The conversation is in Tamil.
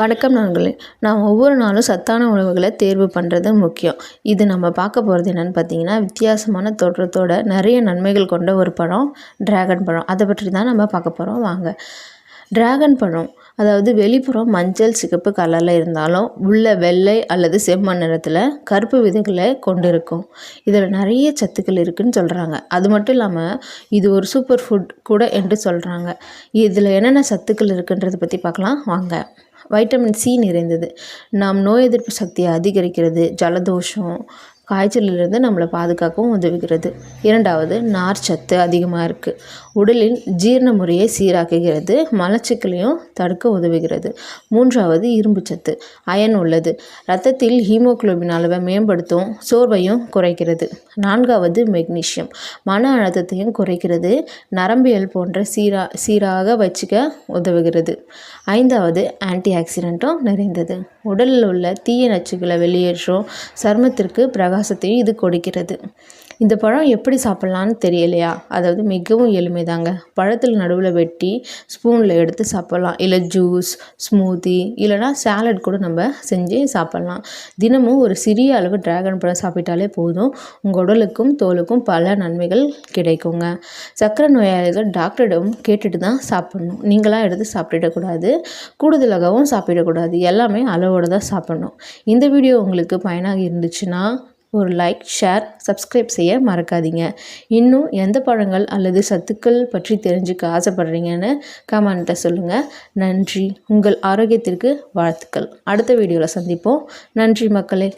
வணக்கம் நண்பர்களே. நாம் ஒவ்வொரு நாளும் சத்தான உணவுகளை தேர்வு பண்ணுறது முக்கியம். இது நம்ம பார்க்க போகிறது என்னென்னு பார்த்தீங்கன்னா வித்தியாசமான தோற்றத்தோட நிறைய நன்மைகள் கொண்ட ஒரு பழம் டிராகன் பழம். அதை பற்றி தான் நம்ம பார்க்க போகிறோம் வாங்க. டிராகன் பழம் அதாவது வெளிப்புறம் மஞ்சள் சிகப்பு கலரில் இருந்தாலும் உள்ள வெள்ளை அல்லது செம்மண் நிறத்தில் கருப்பு விதைகளை கொண்டிருக்கும். இதில் நிறைய சத்துக்கள் இருக்குதுன்னு சொல்கிறாங்க அது மட்டும் இல்லாமல் இது ஒரு சூப்பர் ஃபுட் கூட என்று சொல்கிறாங்க இதில் என்னென்ன சத்துக்கள் இருக்குன்றதை பற்றி பார்க்கலாம். வாங்க. வைட்டமின் சி நிறைந்தது. நாம் நோய் எதிர்ப்பு சக்தியை அதிகரிக்கிறது ஜலதோஷம் காய்ச்சலிலிருந்து நம்மளை பாதுகாக்கவும் உதவுகிறது. இரண்டாவது நார் சத்து அதிகமாக இருக்குது உடலின் ஜீரண முறையை சீராக்குகிறது. மலச்சிக்கலையும் தடுக்க உதவுகிறது. மூன்றாவது இரும்பு சத்து. அயன் உள்ளது. ரத்தத்தில் ஹீமோக்ளோபின் அளவை மேம்படுத்தும் சோர்வையும் குறைக்கிறது. நான்காவது மெக்னீஷியம் மன அழுத்தத்தையும் குறைக்கிறது. நரம்பியல் போன்ற சீரா சீராக வச்சுக்க உதவுகிறது. ஐந்தாவது ஆன்டி ஆக்சிடென்ட்டும் நிறைந்தது. உடலில் உள்ள தீய நச்சுக்களை வெளியேற்றும் சருமத்திற்கு பிரக பிரகாசத்தையும் இது கொடுக்கிறது. இந்த பழம் எப்படி சாப்பிட்லான்னு தெரியலையா? அதாவது மிகவும் எளிமைதாங்க. பழத்தில் நடுவில் வெட்டி ஸ்பூனில் எடுத்து சாப்பிட்லாம். இல்லை ஜூஸ் ஸ்மூத்தி இல்லைனா சாலட் கூட நம்ம செஞ்சு சாப்பிட்லாம். தினமும் ஒரு சிறிய அளவு ட்ராகன் பழம் சாப்பிட்டாலே போதும். உங்கள் உடலுக்கும் தோலுக்கும் பல நன்மைகள் கிடைக்குங்க. சக்கரை நோயாளிகள் டாக்டரிடம் கேட்டுட்டு தான் சாப்பிட்ணும். நீங்களாம் எடுத்து சாப்பிடக்கூடாது கூடுதலாகவும் சாப்பிடக்கூடாது. எல்லாமே அளவோடு தான் சாப்பிட்ணும். இந்த வீடியோ உங்களுக்கு பயனாக இருந்துச்சுன்னா ஒரு லைக் ஷேர் சப்ஸ்கிரைப் செய்ய மறக்காதீங்க. இன்னும் எந்த பழங்கள் அல்லது சத்துக்கள் பற்றி தெரிஞ்சுக்க ஆசைப்படுறீங்கன்னு கமெண்ட்டில் சொல்லுங்கள் நன்றி. உங்கள் ஆரோக்கியத்திற்கு வாழ்த்துக்கள். அடுத்த வீடியோவில் சந்திப்போம். நன்றி மக்களே.